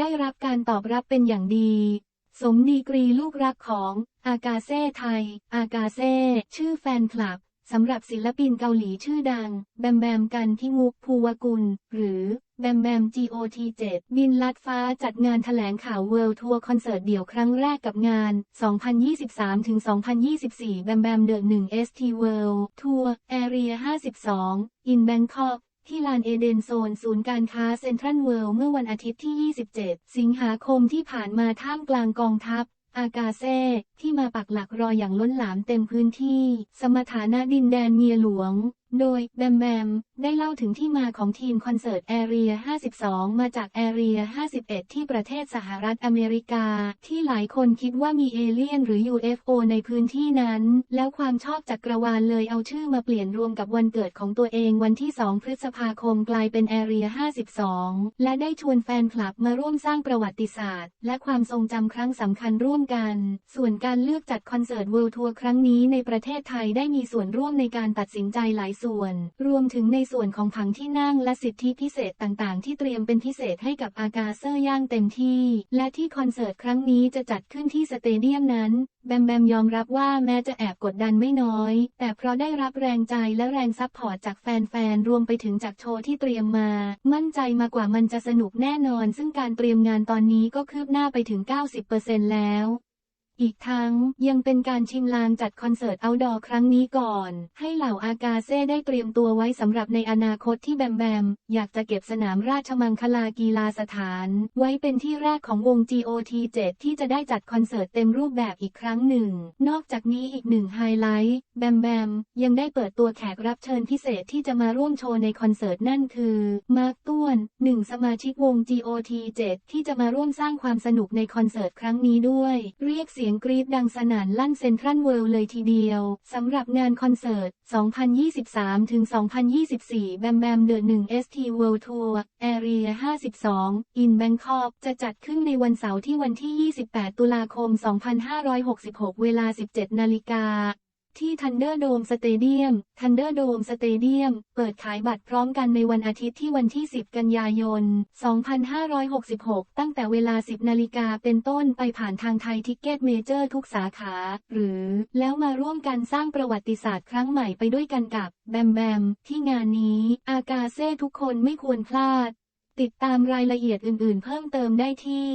ได้รับการตอบรับเป็นอย่างดี สมดีกรีลูกรักของ อากาเซ่ไทย อากาเซ่ชื่อแฟนคลับสำหรับศิลปินเกาหลีชื่อดัง แบมแบมกันที่งุกภูวกุล หรือ แบมแบม GOT7 บินลัดฟ้าจัดงานแถลงข่าว World Tour คอนเสิร์ตเดี่ยวครั้งแรกกับงาน 2023-2024 แบมแบมเดอะ1 ST World Tour Area 52 in Bangkok ที่ลานเอเดนโซนศูนย์การค้าเซ็นทรัลเวิลด์เมื่อวันอาทิตย์ที่ 27 สิงหาคมที่ผ่านมาท่ามกลางกองทัพ อากาเซ่ที่มาปักหลักรออย่างล้นหลามเต็มพื้นที่ สมฐานะดินแดนเมียหลวงโดยแบมแบมได้เล่าถึงที่มาของทีมคอนเสิร์ตแอเรีย 52 มาจากแอเรีย 51 ที่ประเทศสหรัฐอเมริกา ที่หลายคนคิดว่ามีเอเลี่ยนหรือ UFO ในพื้นที่นั้น แล้วความชอบจักกรวาลเลยเอาชื่อมาเปลี่ยนรวมกับวันเกิดของตัวเองวันที่ 2 พฤษภาคมกลายเป็นแอเรีย 52 และได้ชวนแฟนคลับมาร่วมสร้างประวัติศาสตร์ และความทรงจำครั้งสำคัญร่วมกัน ส่วนการเลือกจัดคอนเสิร์ต World Tour ครั้งนี้ในประเทศไทยได้มีส่วนร่วมในการตัดสินใจหลายส่วน รวมถึงในส่วนของผังที่นั่งและสิทธิพิเศษต่างๆ ที่เตรียมเป็นพิเศษให้กับอากาเซอร์ย่างเต็มที่ และที่คอนเสิร์ตครั้งนี้จะจัดขึ้นที่สเตเดียมนั้น แบมแบมยอมรับว่าแม้จะแอบกดดันไม่น้อย แต่เพราะได้รับแรงใจและแรงซัพพอร์ตจากแฟนๆ รวมไปถึงจากโชว์ที่เตรียมมา มั่นใจมากกว่ามันจะสนุกแน่นอน ซึ่งการเตรียมงานตอนนี้ก็คืบหน้าไปถึง 90%แล้ว อีกทั้งยังเป็นการชิมลางจัดคอนเสิร์ตเอาดอครั้งนี้ก่อน ให้เหล่าอากาเซ่ได้เตรียมตัวไว้สำหรับในอนาคตที่แบมแบม อยากจะเก็บสนามราชมังคลากีฬาสถาน ไว้เป็นที่แรกของวง GOT7 ที่จะได้จัดคอนเสิร์ตเต็มรูปแบบอีกครั้งหนึ่ง นอกจากนี้อีกหนึ่งไฮไลท์แบมแบม ยังได้เปิดตัวแขกรับเชิญพิเศษที่จะมาร่วมโชว์ในคอนเสิร์ตนั่นคือมาร์คต้วนหนึ่งสมาชิกวง GOT7 ที่จะมาร่วมสร้างความสนุกในคอนเสิร์ตครั้งนี้ด้วย เรียกเสียงกรี๊ดดังสนั่นลั่นเซ็นทรัลเวิลด์เลยทีเดียว สำหรับงานคอนเสิร์ต 2023-2024 แบมแบมเดอะ1 ST World Tour Area 52 in Bangkok จะจัดขึ้นในวันเสาร์ที่วันที่ 28 ตุลาคม 2566 เวลา 17 นาฬิกา ที่ Thunderdome Stadium Thunderdome Stadium เปิดขายบัตรพร้อมกันในวันอาทิตย์ที่วันที่ 10 กันยายน 2566 ตั้งแต่เวลา 10 นาฬิกาเป็นต้นไปผ่านทางไทยทิกเก็ตเมเจอร์ทุกสาขา หรือแล้วมาร่วมกันสร้างประวัติศาสตร์ครั้งใหม่ไปด้วยกันกับแบมแบมที่งานนี้ อากาเซ่ทุกคนไม่ควรพลาด ติดตามรายละเอียดอื่นๆ เพิ่มเติมได้ที่